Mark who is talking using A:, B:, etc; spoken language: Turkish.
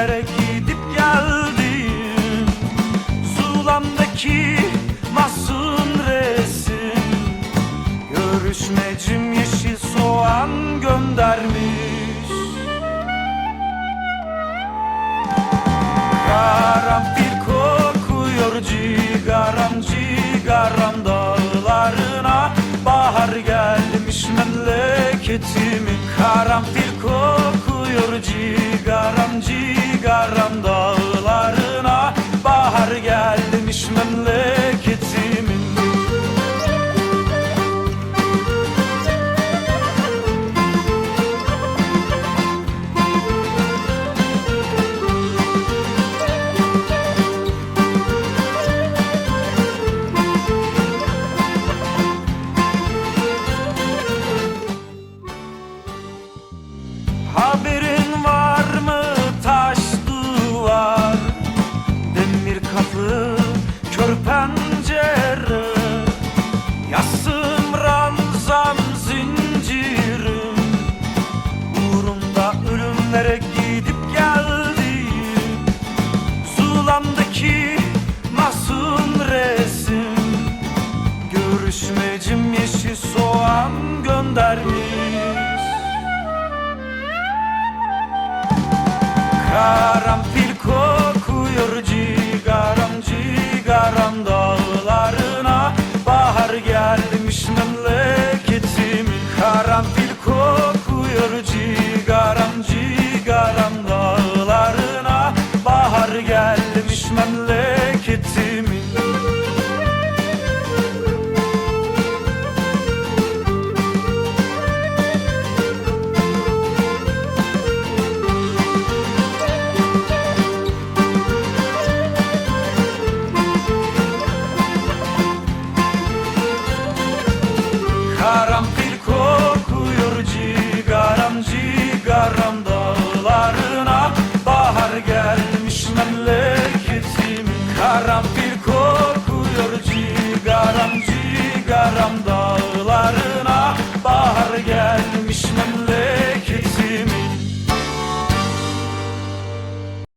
A: Karadenizlere gidip geldim. Zulamdaki masum resim. Görüşmecim yeşil soğan göndermiş. Karanfil kokuyor cigaram cigaram dağlarına. Bahar gelmiş memleketimin karanfil kokuyor göndermiş. Karanfil kokuyor cigaram cigaram dağlarına. Bahar gelmiş memleketimin Karanfil